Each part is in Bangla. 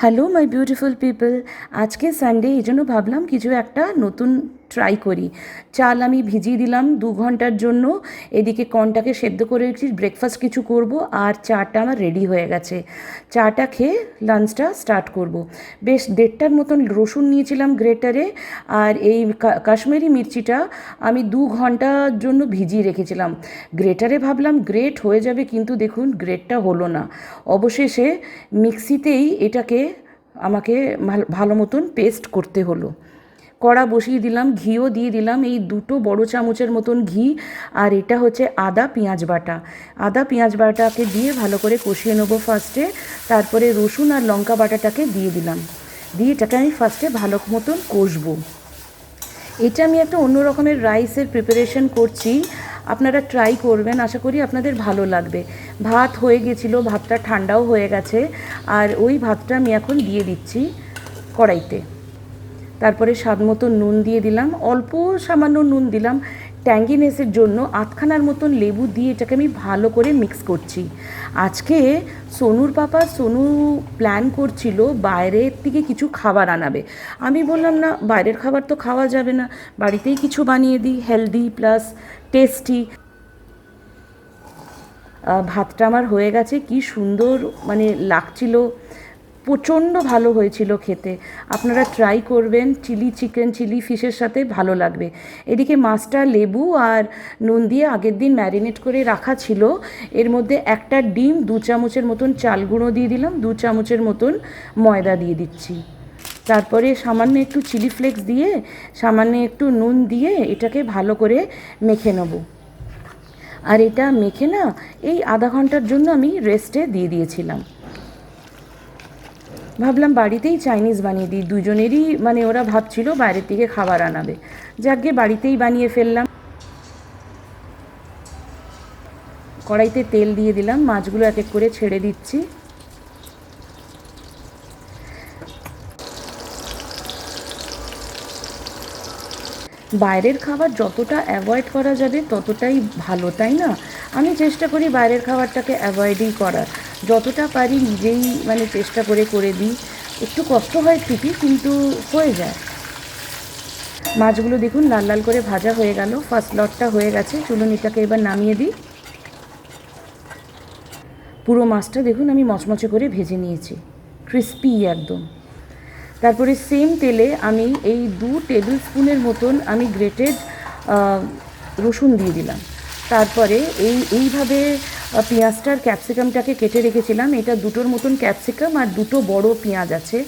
হ্যালো মাই বিউটিফুল পিপল আজকে সানডে এই জন্য ভাবলাম কিছু একটা নতুন ট্রাই করি। চাল আমি ভিজিয়ে দিলাম দু ঘণ্টার জন্য। এদিকে কর্নটাকে সেদ্ধ করে রেখেছি ব্রেকফাস্ট কিছু করব আর চাটা আমার রেডি হয়ে গেছে। চাটা খেয়ে লাঞ্চটা স্টার্ট করব। বেশ দেড়টার মতন রসুন নিয়েছিলাম গ্রেটারে আর এই কাশ্মীরি মির্চিটা আমি দু ঘণ্টার জন্য ভিজিয়ে রেখেছিলাম। গ্রেটারে ভাবলাম গ্রেট হয়ে যাবে কিন্তু দেখুন গ্রেটটা হলো না। অবশেষে মিক্সিতেই এটাকে আমাকে ভালো মতন পেস্ট করতে হলো। কড়া বসিয়ে দিলাম, ঘিও দিয়ে দিলাম, এই দুটো বড় চামচের মতন ঘি, আর এটা হচ্ছে আদা পেঁয়াজ বাটা। আদা পেঁয়াজ বাটাকে দিয়ে ভালো করে কষিয়ে নেব ফার্স্টে তারপরে রসুন আর লঙ্কা বাটাটাকে দিয়ে দিলাম। দিয়ে এটাকে আমি ফার্স্টে ভালো মতন কষবো। এটা আমি একটা অন্য রকমের রাইসের প্রিপারেশন করছি। আপনারা ট্রাই করবেন, আশা করি আপনাদের ভালো লাগবে। ভাত হয়ে গেছিল, ভাতটা ঠান্ডাও হয়ে গেছে, আর ওই ভাতটা আমি এখন দিয়ে দিচ্ছি কড়াইতে। তারপরে স্বাদ মতো নুন দিয়ে দিলাম। অল্প সামান্য নুন দিলাম। ট্যাঙ্গিনেসের জন্য আধখানার মতন লেবু দিয়ে এটাকে আমি ভালো করে মিক্স করছি। আজকে সোনুর পাপা, সোনু প্ল্যান করছিল বাইরের থেকে কিছু খাবার আনাবে। আমি বললাম, না, বাইরের খাবার তো খাওয়া যাবে না। বাড়িতেই কিছু বানিয়ে দিই হেলদি প্লাস টেস্টি ভাতটা আমার হয়ে গেছে। কি সুন্দর মানে লাগছিল। প্রচণ্ড ভালো হয়েছিল খেতে। আপনারা ট্রাই করবেন চিলি চিকেন চিলি ফিশের সাথে ভালো লাগবে। এদিকে মাছটা লেবু আর নুন দিয়ে আগের দিন ম্যারিনেট করে রাখা ছিল। এর মধ্যে একটা ডিম দু চামচের মতন চাল গুঁড়ো দিয়ে দিলাম, দু চামচের মতন ময়দা দিয়ে দিচ্ছি। তারপরে সামান্য একটু চিলি ফ্লেক্স দিয়ে, সামান্য একটু নুন দিয়ে এটাকে ভালো করে মেখে নেব। আর এটা মেখে না, এই আধা ঘণ্টার জন্য আমি রেস্টে দিয়ে দিয়েছিলাম। ভাবলাম বাড়িতেই চাইনিজ বানিয়ে দিই। দুজনেরই মানে ওরা ভাবছিল বাইরের থেকে খাবার আনাবে। যাকে বাড়িতেই বানিয়ে ফেললাম। কড়াইতে তেল দিয়ে দিলাম। মাছগুলো এক এক করে ছেড়ে দিচ্ছি। বাইরের খাবার যতটা অ্যাভয়েড করা যাবে ততটাই ভালো, তাই না? আমি চেষ্টা করি বাইরের খাবারটাকে অ্যাভয়েডই করার। যতটা পারি নিজেই মানে চেষ্টা করে করে দিই। একটু কষ্ট হয় ঠিকই, কিন্তু হয়ে যায়। মাছগুলো দেখুন, লাল লাল করে ভাজা হয়ে গেল। ফার্স্ট লটটা হয়ে গেছে। চলুন এটাকে এবার নামিয়ে দিই। পুরো মাছটা দেখুন, আমি মচমচে করে ভেজে নিয়েছি। ক্রিস্পি একদম। তারপরে সেম তেলে আমি এই দু টেবিল স্পুনের মতন আমি গ্রেটেড রসুন দিয়ে দিলাম। তারপরে এই, এইভাবে পেঁয়াজটার ক্যাপসিকামটাকে কেটে রেখেছিলাম। এটা দুটোর মতন ক্যাপসিকাম আর দুটো বড় পেঁয়াজ আছে।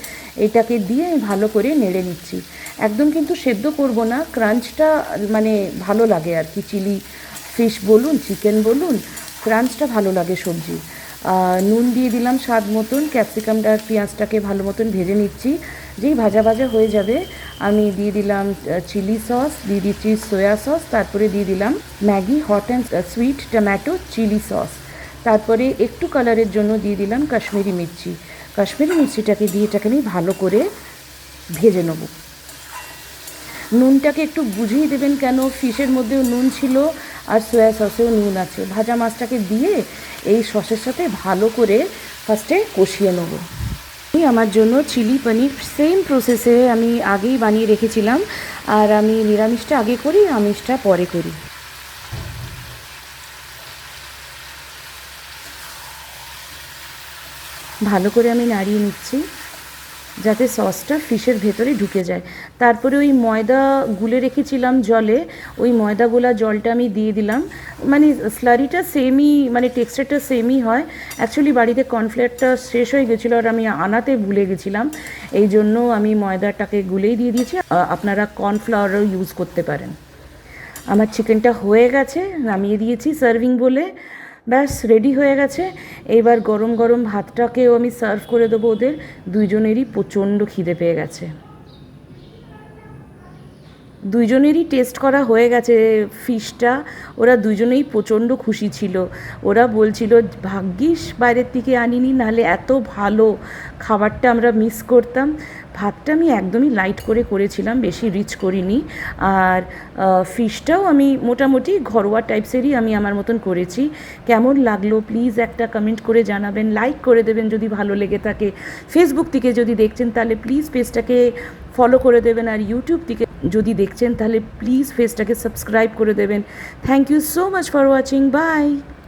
এটাকে দিয়ে আমি ভালো করে নেড়ে নিচ্ছি। একদম কিন্তু সেদ্ধ করব না। ক্রাঞ্চটা মানে ভালো লাগে আর কি। চিলি ফিশ বলুন চিকেন বলুন ক্রাঞ্চটা ভালো লাগে সবজি নুন দিয়ে দিলাম স্বাদ মতন। ক্যাপসিকামটা আর পেঁয়াজটাকে ভালো মতন ভেজে নিচ্ছি। যেই ভাজা ভাজা হয়ে যাবে, আমি দিয়ে দিলাম চিলি সস, দিয়ে দিচ্ছি সয়া সস, তারপরে দিয়ে দিলাম Maggi, hot and sweet tomato, chilli sauce. তারপরে একটু কালারের জন্য দিয়ে দিলাম কাশ্মীরি মির্চি। কাশ্মীরি মির্চিটাকে দিয়ে এটাকে আমি ভালো করে ভেজে নেব। নুনটাকে একটু বুঝিয়ে দেবেন কেন, ফিশের মধ্যেও নুন ছিল আর সয়া সসেও নুন আছে। ভাজা মাছটাকে দিয়ে এই সসের সাথে ভালো করে ফার্স্টে কষিয়ে নেব। আমি আমার জন্য চিলি পনির সেম প্রসেসে আমি আগেই বানিয়ে রেখেছিলাম। আর আমি নিরামিষটা আগে করি, আমিষটা পরে করি। ভালো করে আমি নাড়িয়ে নিচ্ছি। যাতে সসটা ফিশের ভেতরে ঢুকে যায়। তারপরে ওই ময়দা গুলে রেখেছিলাম জলে, ওই ময়দা গোলা জলটা আমি দিয়ে দিলাম। মানে স্লারিটা সেমই মানে টেক্সচারটা সেমই হয়। অ্যাকচুয়ালি বাড়িতে কর্নফ্লেয়ারটা শেষ হয়ে গেছিল আর আমি আনাতে ভুলে গেছিলাম। এই জন্য আমি ময়দাটাকে গুলেই দিয়ে দিয়েছি। আপনারা কর্নফ্লাওয়ারও ইউজ করতে পারেন। আমার চিকেনটা হয়ে গেছে, নামিয়ে দিয়েছি সার্ভিং বলে। ব্যাস রেডি হয়ে গেছে। এইবার গরম গরম ভাতটাকেও আমি সার্ভ করে দেবো ওদের। দুইজনেরই প্রচণ্ড খিদে পেয়ে গেছে। দুইজনেরই টেস্ট করা হয়ে গেছে ফিশটা ওরা দুজনেই প্রচণ্ড খুশি ছিল। ওরা বলছিল, ভাগ্যিস বাইরের থেকে আনিনি, নাহলে এত ভালো খাবারটা আমরা মিস করতাম। ভাতটা আমি একদমই লাইট করে করেছিলাম, বেশি রিচ করিনি। আর ফিশটাও আমি মোটামুটি ঘরোয়া টাইপসেরই আমি আমার মতন করেছি। কেমন লাগল প্লিজ একটা কমেন্ট করে জানাবেন লাইক করে দেবেন যদি ভালো লেগে থাকে। ফেসবুক থেকে যদি দেখছেন, তাহলে প্লিজ পেজটাকে ফলো করে দেবেন আর ইউটিউব থেকে যদি দেখছেন তাহলে প্লিজ ফেসটাকে সাবস্ক্রাইব করে দেবেন। Thank you so much for watching bye